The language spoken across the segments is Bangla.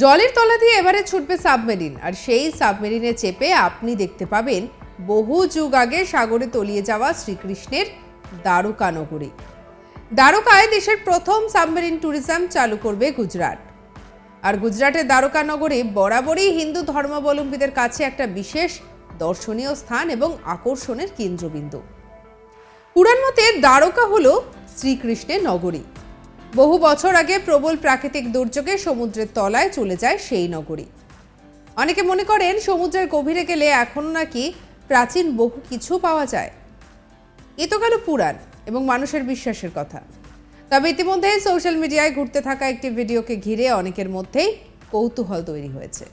জলের তলা দিয়ে এবারে ছুটবে সাবমেরিন, আর সেই সাবমেরিনে চেপে আপনি দেখতে পাবেন বহু যুগ আগে সাগরে তলিয়ে যাওয়া শ্রীকৃষ্ণের দ্বারকা নগরী। দ্বারকায় দেশের প্রথম সাবমেরিন ট্যুরিজম চালু করবে গুজরাট। আর গুজরাটের দ্বারকা নগরী বরাবরই হিন্দু ধর্মাবলম্বীদের কাছে একটা বিশেষ দর্শনীয় স্থান এবং আকর্ষণের কেন্দ্রবিন্দু। পুরাণ মতে দ্বারকা হল শ্রীকৃষ্ণের নগরী। বহু বছর আগে প্রবল প্রাকৃতিক দুর্যোগে সমুদ্রের তলায় চলে যায় সেই নগরী। অনেকে মনে করেন সমুদ্রের গভীরে গেলে এখনও নাকি প্রাচীন বহু কিছু পাওয়া যায়। এ তো গেল পুরাণ এবং মানুষের বিশ্বাসের কথা। তবে ইতিমধ্যে সোশ্যাল মিডিয়ায় ঘুরতে থাকা একটি ভিডিওকে ঘিরে অনেকের মধ্যেই কৌতূহল তৈরি হয়েছে।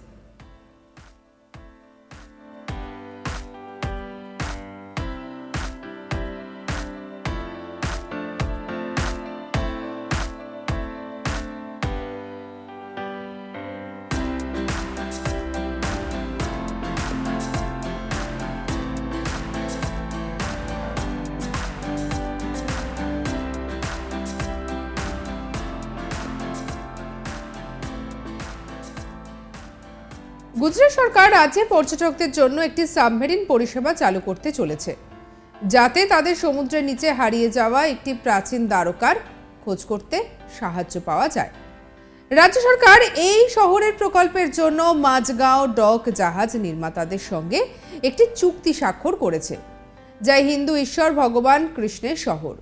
গুজরাট সরকার রাজ্যে পর্যটকদের জন্য একটি সাবমেরিন পরিষেবা চালু করতে চলেছে। যাতে তাদের সমুদ্রের নিচে হারিয়ে যাওয়া একটি প্রাচীন দ্বারকার খোঁজ করতে সাহায্য পাওয়া যায়। রাজ্য সরকার এই শহরের প্রকল্পের জন্য মাঝগাঁও ডক জাহাজ নির্মাতাদের সঙ্গে একটি চুক্তি স্বাক্ষর করেছে। যা হিন্দু, ঈশ্বর ভগবান, কৃষ্ণের শহর।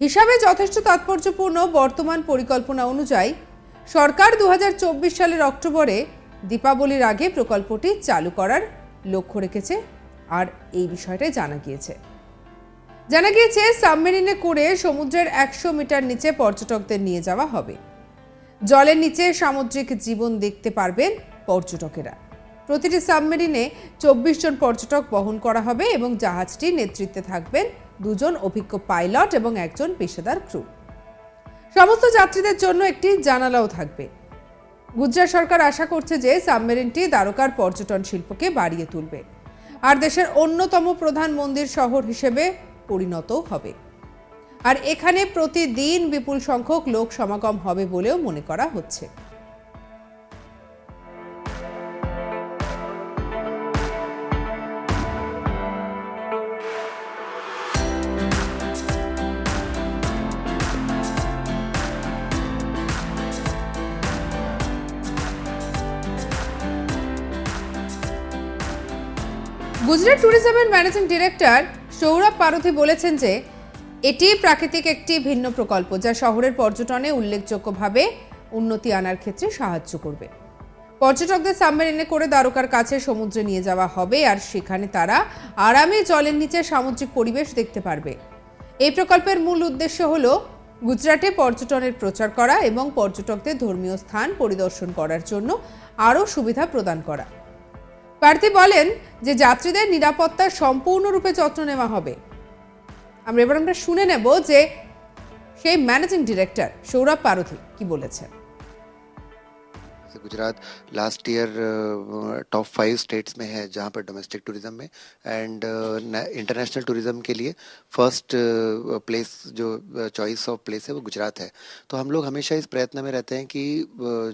হিসাবে যথেষ্ট তাৎপর্যপূর্ণ বর্তমান পরিকল্পনা অনুযায়ী সরকার দু হাজার চব্বিশ সালের অক্টোবরে দীপাবলির আগে প্রকল্পটি চালু করার লক্ষ্য রেখেছে, আর এই বিষয়টাই জানা গিয়েছে। জানা গিয়েছে, সাবমেরিনে করে সমুদ্রের একশো মিটার নিচে পর্যটকদের নিয়ে যাওয়া হবে। জলের নিচে সামুদ্রিক জীবন দেখতে পারবেন পর্যটকেরা। প্রতিটি সাবমেরিনে চব্বিশ জন পর্যটক বহন করা হবে এবং জাহাজটির নেতৃত্বে থাকবেন দুজন অভিজ্ঞ পাইলট এবং একজন পেশাদার ক্রু। সমস্ত যাত্রীদের জন্য একটি জানালাও থাকবে। গুজরাট সরকার আশা করছে যে সাবমেরিনটি দ্বারকার পর্যটন শিল্পকে বাড়িয়ে তুলবে। আর দেশের অন্যতম প্রধান মন্দির শহর হিসেবে পরিণত হবে। আর এখানে প্রতিদিন বিপুল সংখ্যক লোক সমাগম হবে বলেও মনে করা হচ্ছে। গুজরাট ট্যুরিজমের ম্যানেজিং ডিরেক্টর সৌরভ পারথী বলেছেন যে, এটি প্রাকৃতিক একটি ভিন্ন প্রকল্প যা শহরের পর্যটনে উল্লেখযোগ্যভাবে উন্নতি আনার ক্ষেত্রে সাহায্য করবে। পর্যটকদের সাবমেরিনে করে দ্বারকার কাছে সমুদ্রে নিয়ে যাওয়া হবে আর সেখানে তারা আরামে জলের নিচে সামুদ্রিক পরিবেশ দেখতে পারবে। এই প্রকল্পের মূল উদ্দেশ্য হল গুজরাটে পর্যটনের প্রচার করা এবং পর্যটকদের ধর্মীয় স্থান পরিদর্শন করার জন্য আরও সুবিধা প্রদান করা। প্রার্থী বলেন যে যাত্রীদের নিরাপত্তার সম্পূর্ণরূপে যত্ন নেওয়া হবে। আমরা এবার আমরা শুনে নেব যে সেই ম্যানেজিং ডিরেক্টর সৌরভ পারথী কি বলেছেন। जैसे Gujarat last year top five states में है जहाँ पर डोमेस्टिक टूरिज़्म में। एंड इंटरनेशनल टूरिज़्म के लिए फ़र्स्ट प्लेस जो चॉइस ऑफ़ प्लेस है वो गुजरात है। तो हम लोग हमेशा इस प्रयत्न में रहते हैं कि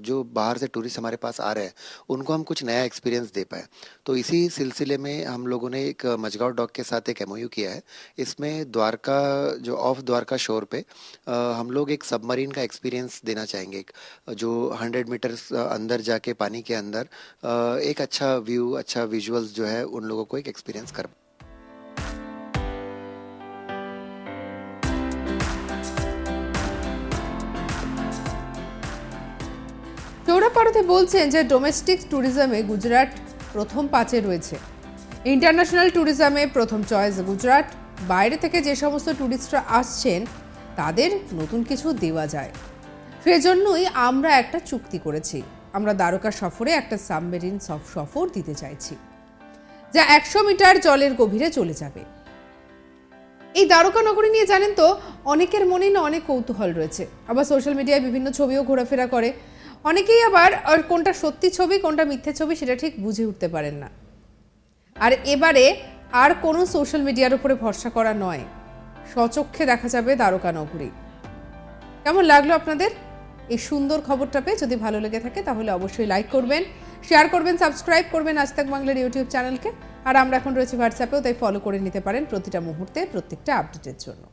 जो बाहर से टूरिस्ट हमारे पास आ रहे हैं, उनको हम कुछ नया एक्सपीरियंस दे पाए। तो इसी सिलसिले में हम लोगों ने एक मजगांव डॉग के साथ एक एमओयू किया है। इसमें द्वारका, जो ऑफ़ द्वारका शोर पे हम लोग एक सबमरीन का एक्सपीरियंस देना चाहेंगे। जो हंड्रेड मीटर्स अंदर जाके पानी के अंदर अ, एक अच्छा व्यू अच्छा विजुअल्स जो है उन लोगों को एक एक्सपीरियंस कर সৌরভ পারথী বলছেন যে ডোমেস্টিক ট্যুরিজমে গুজরাট প্রথম পাঁচে রয়েছে ইন্টারন্যাশনাল ট্যুরিজমে প্রথম চয়েস গুজরাট বাইরে থেকে যে সমস্ত ট্যুরিস্টরা আসছেন তাদের নতুন কিছু দেওয়া যায় সেজন্যই আমরা একটা চুক্তি করেছি আমরা দ্বারকা সফরে একটা সাবমেরিন সফ, সফর দিতে চাইছি, যা একশো মিটার জলের গভীরে চলে যাবে। এই দ্বারকা নগরী নিয়ে জানেন তো, অনেকের মনেই না অনেক কৌতূহল রয়েছে। আবার সোশ্যাল মিডিয়ায় বিভিন্ন ছবিও ঘোরাফেরা করে। অনেকেই আবার, আর কোনটা সত্যি ছবি, কোনটা মিথ্যে ছবি সেটা ঠিক বুঝে উঠতে পারেন না। আর এবারে আর কোনো সোশ্যাল মিডিয়ার উপরে ভরসা করা নয়। স্বচক্ষে দেখা যাবে দ্বারকা নগরী। কেমন লাগল আপনাদের? এই সুন্দর খবরটা পেয়ে যদি ভালো লেগে থাকে তাহলে অবশ্যই লাইক করবেন শেয়ার করবেন সাবস্ক্রাইব করবেন আজ তাক বাংলার ইউটিউব চ্যানেলকে আর আমরা এখন রয়েছি হোয়াটসঅ্যাপেও তাই ফলো করে নিতে পারেন প্রতিটা মুহূর্তে, প্রত্যেকটা আপডেটের জন্য।